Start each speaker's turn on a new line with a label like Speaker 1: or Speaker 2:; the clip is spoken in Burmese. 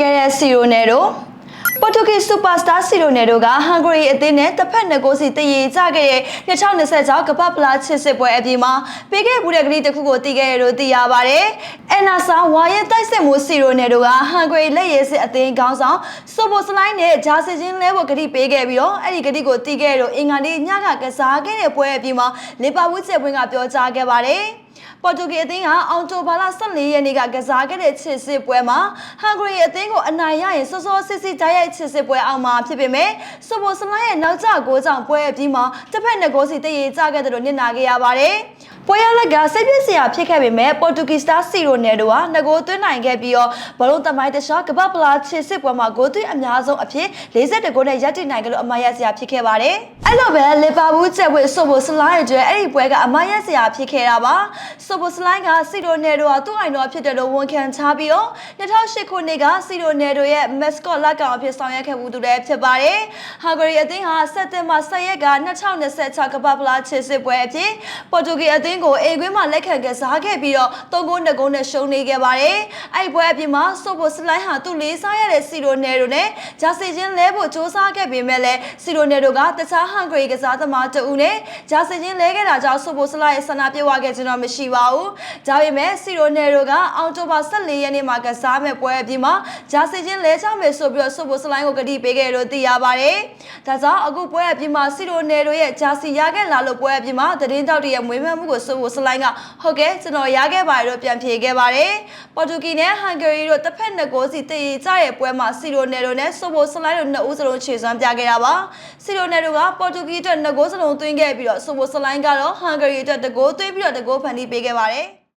Speaker 1: ခဲ့တဲ့စီရိုနယ်တို့ပေါ်တူဂီစူပါစတာစီရိုနယ်တို့ကဟန်ဂရီအသင်းနဲ့တစ်ဖက်နှစ်ကိုစီတည်ရကြခဲ့တဲ့2026ကမ္ဘာဖလားချစ်စစ်ပွဲအပြင်မှာပေးခဲ့မှုတဲ့ကတိတစ်ခုကိုတည်ခဲ့ရလို့သိရပါတယ်။အန်နာဆာဝါရဲ့တိုက်စစ်မှုစီရိုနယ်တို့ကဟန်ဂရီလက်ရည်စစ်အသင်းခေါင်းဆောင်ဆိုဘိုစလိုင်းနဲ့ဂျာစီချင်းလဲဖို့ကတိပေးခဲ့ပြီးတော့အဲ့ဒီကတိကိုတည်ခဲ့ရလို့အင်္ဂါနေ့ညကကစားခဲ့တဲ့ပွဲအပြင်မှာလီဗာပူးချက်ပွင့်ကပြောကြားခဲ့ပါတယ်။ ပေါ်တူဂီအသင်းကအော်တိုဘာလ14ရက်နေ့ကကစားခဲ့တဲ့ချစ်စစ်ပွဲမှာဟန်ဂရီအသင်းကိုအနိုင်ရရင်စောစောစစ်စစ်တိုက်ရိုက်ချစ်စစ်ပွဲအောင်မှာဖြစ်ပေမဲ့စပိုစလိုင်းရဲ့နောက်ကျကိုးကြောင့်ပွဲအပြီးမှာတစ်ဖက်နှစ်ဂိုးစီတည်ရကြခဲ့တယ်လို့ညနာခဲ့ရပါတယ်။ပွဲရလက်ကစိတ်ပြည့်စရာဖြစ်ခဲ့ပေမဲ့ပေါ်တူဂီစတာစီရိုနယ်တို့ကငကိုသွင်းနိုင်ခဲ့ပြီးတော့ဘလုံးသမိုင်းတခြားကမ္ဘာပလာချစ်စစ်ပွဲမှာဂိုးသွင်းအများဆုံးအဖြစ်42ဂိုးနဲ့ရပ်တည်နိုင်ကြလို့အမရစရာဖြစ်ခဲ့ပါတယ်။အဲ့လိုပဲလီဗာပူးချက်ဝဲဆိုဘိုစလိုင်းရဲ့အတွက်အဲ့ဒီပွဲကအမရစရာဖြစ်ခဲ့တာပါ။ဆိုဘိုစလိုင်းကစီရိုနယ်တို့ကသူ့အိုင်တော်ဖြစ်တယ်လို့ဝန်ခံချပြီးတော့2008ခုနှစ်ကစီရိုနယ်တို့ရဲ့ mascot လက်ကောင်အဖြစ်ဆောင်ရွက်ခဲ့မှုသူလည်းဖြစ်ပါတယ်။ဟာဂရီအသင်းဟာစက်တင်ဘာ10ရက်က2026ကမ္ဘာပလာချစ်စစ်ပွဲအဖြစ်ပေါ်တူဂီအသင်းကိုအေကွင်းမှာလက်ခံကစားခဲ့ပြီးတော့3ဂိုး2ဂိုးနဲ့ရှုံးနေခဲ့ပါတယ်။အဲ့ပွဲအပြင်မှာဆိုဘိုစလိုင်းဟာသူ့လေးစားရတဲ့စီရိုနယ်တို့နဲ့ဂျာစီချင်းလဲဖို့စ조사ခဲ့ပေမဲ့လည်းစီရိုနယ်တို့ကတခြားဟန်ဂရီကစားသမားတဦးနဲ့ဂျာစီချင်းလဲခဲ့တာကြောင့်ဆိုဘိုစလိုင်းရဲ့ဆန္ဒပြဝခဲ့ခြင်းတော့မရှိပါဘူး။ဒါပေမဲ့စီရိုနယ်တို့ကအောက်တိုဘာ14ရက်နေ့မှာကစားမဲ့ပွဲအပြင်မှာဂျာစီချင်းလဲချမယ်ဆိုပြီးတော့ဆိုဘိုစလိုင်းကိုကတိပေးခဲ့လို့သိရပါတယ်။ဒါကြောင့်အခုပွဲအပြင်မှာစီရိုနယ်တို့ရဲ့ဂျာစီရခဲ့လာလို့ပွဲအပြင်မှာသတင်းတောက်တွေရဲ့မွေးမှတ်မှုကိုဆိုဘိုစလိုင်းကဟုတ်ကဲ့ကျွန်တော်ရခဲ့ပါတယ်လို့ပြန်ဖြေခဲ့ပါတယ်။ပေါ်တူဂီနဲ့ဟန်ဂရီတို့တစ်ဖက်နှစ်ကိုစီတည်ကြရဲ့ပွဲမှာစီရိုနယ်တို့နဲ့ဆိုဘိုစလိုင်းတို့နှစ်ဦးစလုံးခြေစွမ်းပြခဲ့တာပါ။ စီရိုနယ်တို့ကပေါ်တူဂီအတွက်နှစ်ဂိုးစလုံးသွင်းခဲ့ပြီးတော့ဆိုဘိုစလိုင်းကတော့ဟန်ဂရီအတွက်တဂိုးသွင်းပြီးတော့တဂိုးဖန်တီးပေးခဲ့ပါတယ်။